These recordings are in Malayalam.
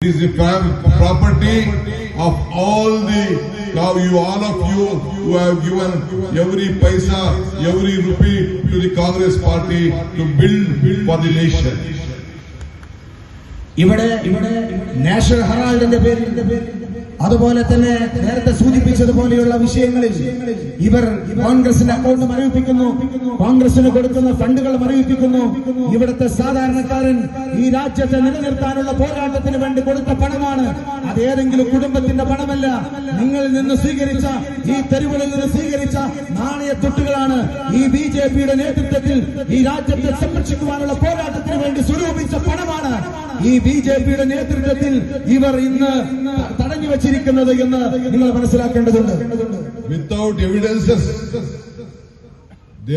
It is the fam- property of all the, now you, all of you who have given every paisa, every rupee to the Congress party to build for the nation. ഇവിടെ ഇവിടെ നാഷണൽ ഹെറാൾഡിന്റെ പേരിൽ അതുപോലെ തന്നെ നേരത്തെ സൂചിപ്പിച്ചതുപോലെയുള്ള വിഷയങ്ങളിൽ ഇവർ കോൺഗ്രസിന്റെ അക്കൗണ്ട് മരവിപ്പിക്കുന്നു. കോൺഗ്രസിന് കൊടുക്കുന്ന ഫണ്ടുകൾ മരവിപ്പിക്കുന്നു. ഇവിടുത്തെ സാധാരണക്കാരൻ ഈ രാജ്യത്തെ നിലനിർത്താനുള്ള പോരാട്ടത്തിന് വേണ്ടി കൊടുത്ത പണമാണ്. അത് ഏതെങ്കിലും കുടുംബത്തിന്റെ പണമല്ല. നിങ്ങളിൽ നിന്ന് സ്വീകരിച്ച ഈ തെരുവുകളിൽ നിന്ന് സ്വീകരിച്ച നാണയത്തൊട്ടുകളാണ് ഈ ബി നേതൃത്വത്തിൽ ഈ രാജ്യത്തെ സംരക്ഷിക്കുവാനുള്ള പോരാട്ടത്തിന് അവർക്ക് സ്വരൂപിച്ച പണമാണ് ഈ ബി ജെ പിയുടെ നേതൃത്വത്തിൽ ഇവർ ഇന്ന് തടഞ്ഞു വെച്ചിരിക്കുന്നത് എന്ന് നിങ്ങൾ മനസ്സിലാക്കേണ്ടതുണ്ട്. Without evidences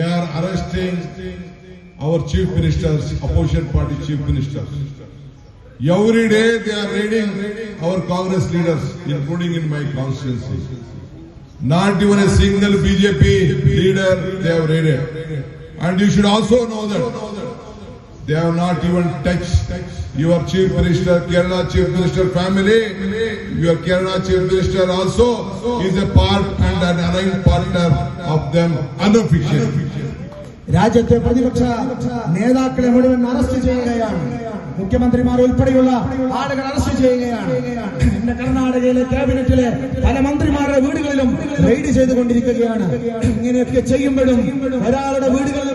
are arresting our chief minister opposition party chief minister every day they are raiding our Congress leaders including in my constituency not even a single B J P leader they are raid and you should also know though though they have not even touched your chief minister, Kerala chief minister family. Your Kerala chief minister also is a part and an aligned partner of them unofficially. രാജ്യത്തെ പ്രതിപക്ഷ നേതാക്കളെ മുഴുവൻ അറസ്റ്റ് ചെയ്യുകയാണ് മുഖ്യമന്ത്രിമാർ ഉൾപ്പെടെയുള്ള ആളുകൾ അറസ്റ്റ് ചെയ്യുകയാണ് ഇന്ന് കർണാടകയിലെ ക്യാബിനറ്റിലെ പല മന്ത്രിമാരുടെ വീടുകളിലും റെയ്ഡ് ചെയ്തുകൊണ്ടിരിക്കുകയാണ് ഇങ്ങനെയൊക്കെ ചെയ്യുമ്പോഴും ഒരാളുടെ വീടുകളിൽ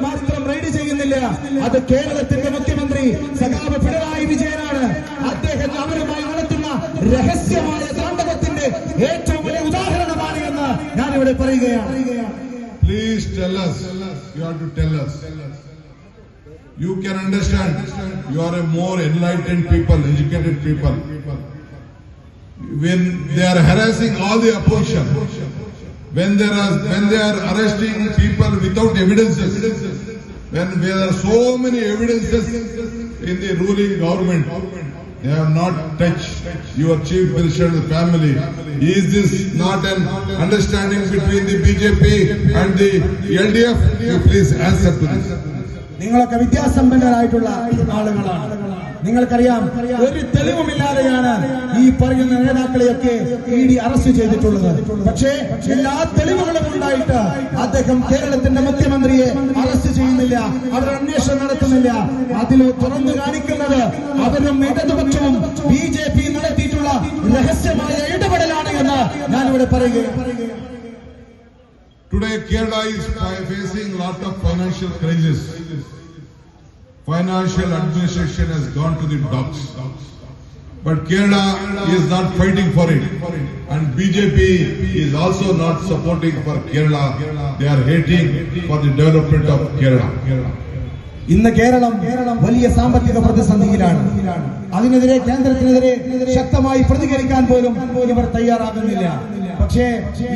മാത്രം അത് കേരളത്തിന്റെ മുഖ്യമന്ത്രി സഖാവ് പിണറായി വിജയനാണ് അദ്ദേഹം അവരുമായി നടത്തുന്ന രഹസ്യമായ താണ്ഡവത്തിന്റെ ഏറ്റവും വലിയ ഉദാഹരണമാണ് എന്ന് ഞാൻ ഇവിടെ പറയുകയാണ് Please tell us. You have to tell us. You can understand. You are a more enlightened people, educated people. When they are harassing all the opposition, when they are when they are arresting people without evidences, when there are so many evidences in the ruling government, they have not touched your chief minister and the family. Is this not an understanding between the BJP and the LDF? You please answer to this. നിങ്ങളൊക്കെ വിദ്യാസമ്പന്നരായിട്ടുള്ള ആളുകളാണ് നിങ്ങൾക്കറിയാം ഒരു തെളിവുമില്ലാതെയാണ് ഈ പറയുന്ന നേതാക്കളെയൊക്കെ ഇ ഡി അറസ്റ്റ് ചെയ്തിട്ടുള്ളത് പക്ഷേ എല്ലാ തെളിവുകളും ഉണ്ടായിട്ട് അദ്ദേഹം കേരളത്തിന്റെ മുഖ്യമന്ത്രിയെ ചെയ്യുന്നില്ല അവർ അന്വേഷണം നടത്തുന്നില്ല അതിൽ തുറന്നു കാണിക്കുന്നത് അവരും ഇടതുപക്ഷവും ബി ജെ പി നടത്തിയിട്ടുള്ള രഹസ്യമായ ഇടപെടലാണ് എന്ന് ഞാനിവിടെ പറയുകയാണ് Today, Kerala is facing a lot of financial crisis. Financial administration has gone to the dogs. But Kerala is not fighting for it. And BJP is also not supporting for Kerala. They are hating for the development of Kerala. ഇന്ന് കേരളം വലിയ സാമ്പത്തിക പ്രതിസന്ധിയിലാണ് അതിനെതിരെ കേന്ദ്രത്തിനെതിരെ ശക്തമായി പ്രതികരിക്കാൻ പോലും ഇവർ തയ്യാറാകുന്നില്ല പക്ഷേ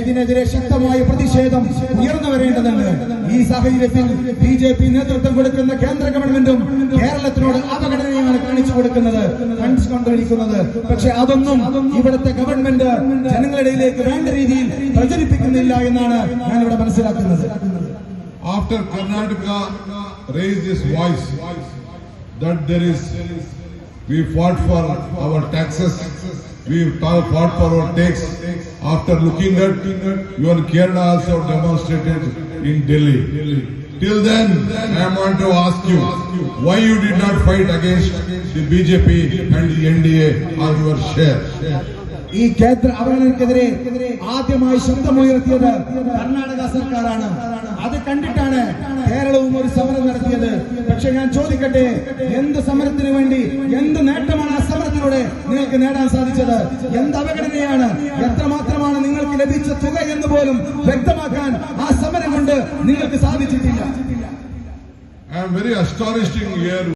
ഇതിനെതിരെ ശക്തമായ പ്രതിഷേധം ഉയർന്നു വരേണ്ടതുണ്ട് ഈ സാഹചര്യത്തിൽ ബി ജെ പി നേതൃത്വം കൊടുക്കുന്ന കേന്ദ്ര ഗവൺമെന്റും കേരളത്തിനോട് അപകടനയാണ് കാണിച്ചു കൊടുക്കുന്നത് കാണിച്ചുകൊണ്ടിരിക്കുന്നത് പക്ഷെ അതൊന്നും ഇവിടുത്തെ ഗവൺമെന്റ് ജനങ്ങളിടയിലേക്ക് വേണ്ട രീതിയിൽ പ്രചരിപ്പിക്കുന്നില്ല എന്നാണ് ഞാൻ ഇവിടെ മനസ്സിലാക്കുന്നത് after Karnataka we fought for our taxes, we fought for our tax. After looking at, even Kerala also demonstrated in Delhi. Till then, I want to ask you, why you did not fight against the BJP and the NDA on your share? ഈ കേന്ദ്ര അവഗണനക്കെതിരെ ആദ്യമായി ശബ്ദമുയർത്തിയത് കർണാടക സർക്കാരാണ് അത് കണ്ടിട്ടാണ് കേരളവും ഒരു സമരം നടത്തിയത് പക്ഷെ ഞാൻ ചോദിക്കട്ടെ എന്ത് സമരത്തിന് വേണ്ടി എന്ത് നേട്ടമാണ് ആ സമരത്തിലൂടെ നിങ്ങൾക്ക് നേടാൻ സാധിച്ചത് എന്ത് അവഗണനയാണ് നിങ്ങൾക്ക് ലഭിച്ച തുക എന്ന് പോലും വ്യക്തമാക്കാൻ ആ സമരം കൊണ്ട് നിങ്ങൾക്ക് സാധിച്ചിട്ടില്ല.